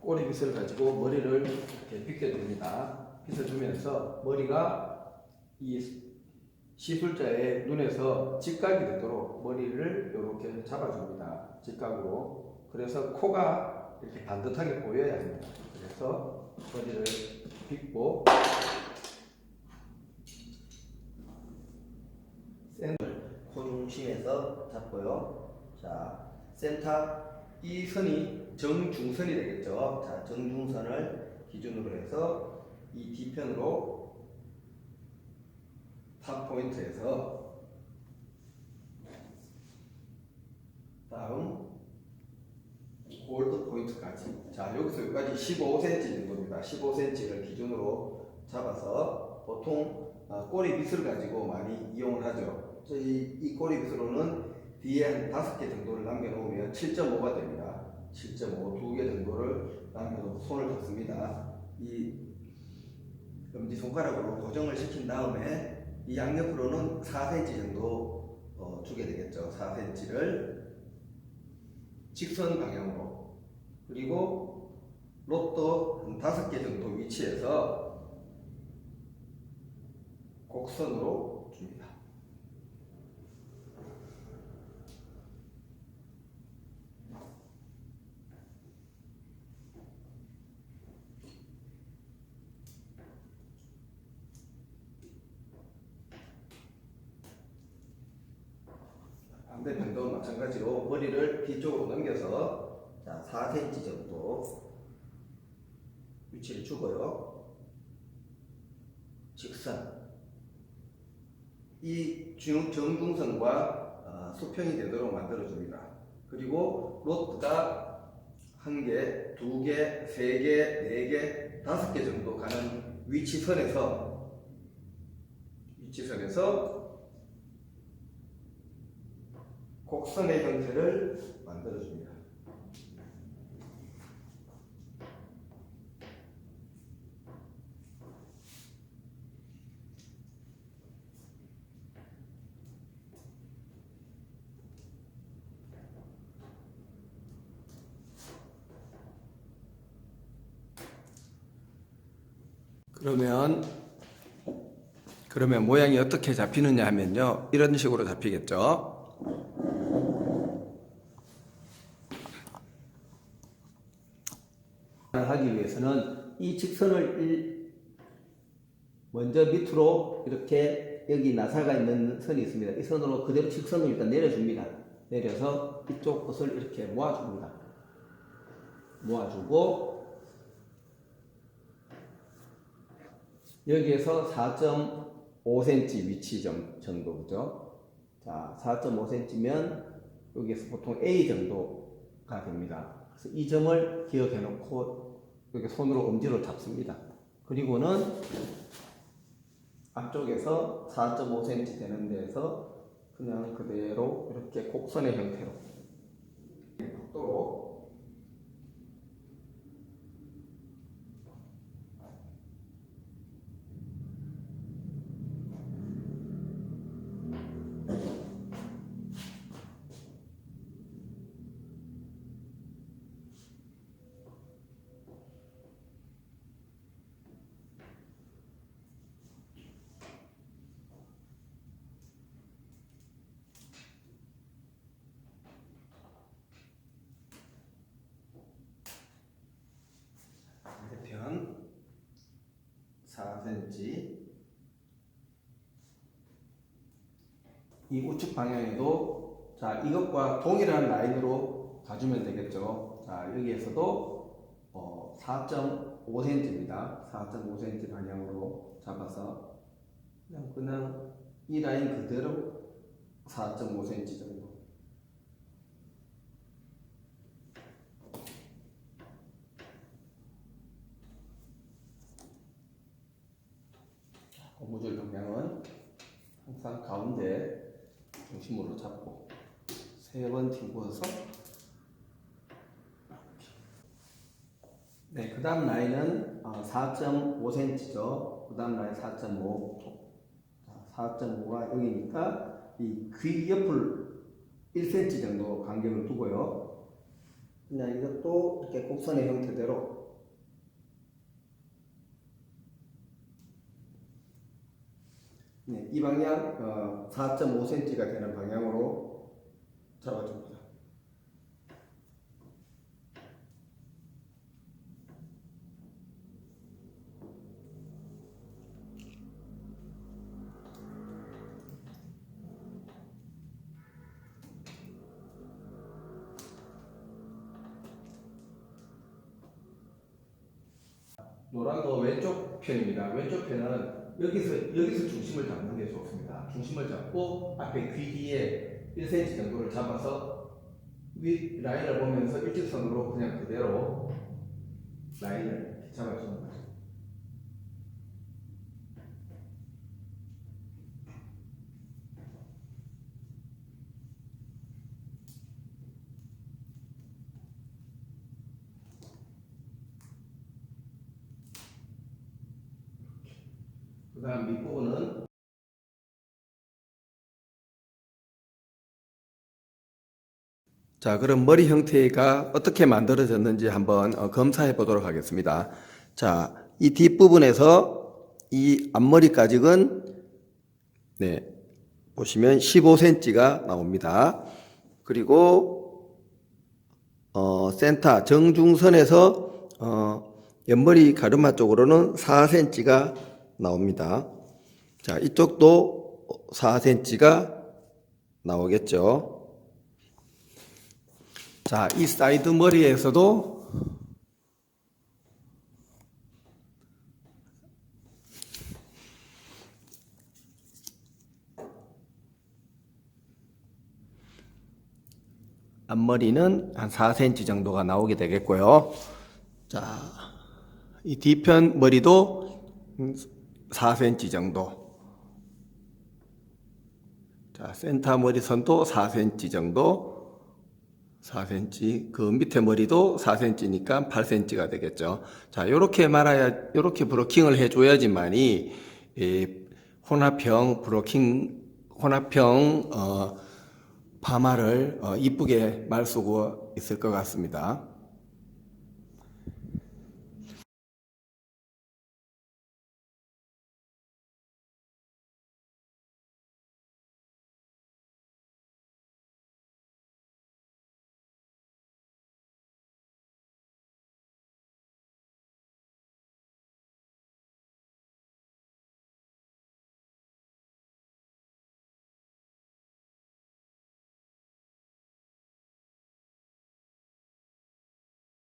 꼬리 빗을 가지고 머리를 이렇게 빗겨줍니다. 빗어주면서 머리가 이 시술자의 눈에서 직각이 되도록 머리를 이렇게 잡아줍니다. 직각으로. 그래서 코가 이렇게 반듯하게 보여야 합니다. 그래서 머리를 빗고 센을 코 중심에서 잡고요. 자, 센터 이 선이 정중선이 되겠죠. 자, 정중선을 기준으로 해서 이 뒤편으로 탑 포인트에서 다음 골드 포인트까지. 자 여기서 여기까지 15cm 정도입니다. 15cm를 기준으로 잡아서 보통 어, 꼬리 빗을 가지고 많이 이용을 하죠. 저희 이 꼬리 빗으로는 뒤에 한 다섯 개 정도를 남겨놓으면 7.5가 됩니다 7.5 두 개 정도를 남겨놓고 손을 닿습니다 이 엄지 손가락으로 고정을 시킨 다음에 이 양옆으로는 4cm 정도 어, 주게 되겠죠. 4cm를 직선 방향으로 그리고 로또 한 5개 정도 위치에서 곡선으로 줍니다. 반대편도 마찬가지로 머리를 뒤쪽으로 넘겨서 자 4cm 정도 위치를 주고요. 직선 이 중- 정중선과 어, 수평이 되도록 만들어줍니다. 그리고 로트가 한 개, 두 개, 세 개, 네 개, 다섯 개 정도 가는 위치선에서 위치선에서 곡선의 형태를 만들어줍니다. 그러면 그러면 모양이 어떻게 잡히느냐 하면요 이런 식으로 잡히겠죠. 하기 위해서는 이 직선을 일- 먼저 밑으로 이렇게 여기 나사가 있는 선이 있습니다. 이 선으로 그대로 직선을 일단 내려줍니다. 내려서 이쪽 것을 이렇게 모아줍니다. 모아주고 여기에서 4.5cm 위치 정- 정도 그죠? 자, 4.5cm면 여기에서 보통 A 정도가 됩니다. 그래서 이 점을 기억해 놓고 이렇게 손으로 엄지로 잡습니다. 그리고는 앞쪽에서 4.5cm 되는 데에서 그냥 그대로 이렇게 곡선의 형태로 각도로 반대편 4cm 이 우측 방향에도 자 이것과 동일한 라인으로 가주면 되겠죠. 자 여기에서도 어, 4.5cm입니다. 4.5cm 방향으로 잡아서 그냥 그냥 이 라인 그대로 4.5cm 정도. 고무줄 방향은 항상 가운데 중심으로 잡고 세 번 튕겨서 네, 그 다음 라인은 4.5cm죠. 그 다음 라인 4.5. 4.5가 여기니까 이 귀 옆을 1cm 정도 간격을 두고요. 그냥 이것도 이렇게 곡선의 형태대로 네, 이 방향 어, 4.5cm가 되는 방향으로 잡아줍니다. 노란 거 왼쪽 편입니다. 왼쪽 편은 여기서 여기서 중심을 잡는 게 좋습니다. 중심을 잡고 앞에 귀 뒤에 1cm 정도를 잡아서 위 라인을 보면서 일직선으로 그냥 그대로 라인을 잡아주는 거죠. 그 다음 밑부분은 자, 그럼 머리 형태가 어떻게 만들어졌는지 한번 어, 검사해 보도록 하겠습니다. 자, 이 뒷부분에서 이 앞머리까지는 네, 보시면 15cm가 나옵니다. 그리고 어, 센터 정중선에서 어, 옆머리 가르마 쪽으로는 4cm가 나옵니다. 자, 이쪽도 4cm가 나오겠죠. 자, 이 사이드 머리에서도 앞머리는 한 4cm 정도가 나오게 되겠고요. 자, 이 뒤편 머리도 4cm 정도. 자, 센터 머리선도 4cm 정도. 4cm. 그 밑에 머리도 4cm니까 8cm가 되겠죠. 자, 요렇게 말아야, 요렇게 브로킹을 해줘야지만이, 이 혼합형 브로킹, 혼합형, 어, 파마를 어, 이쁘게 말 수가 있을 것 같습니다.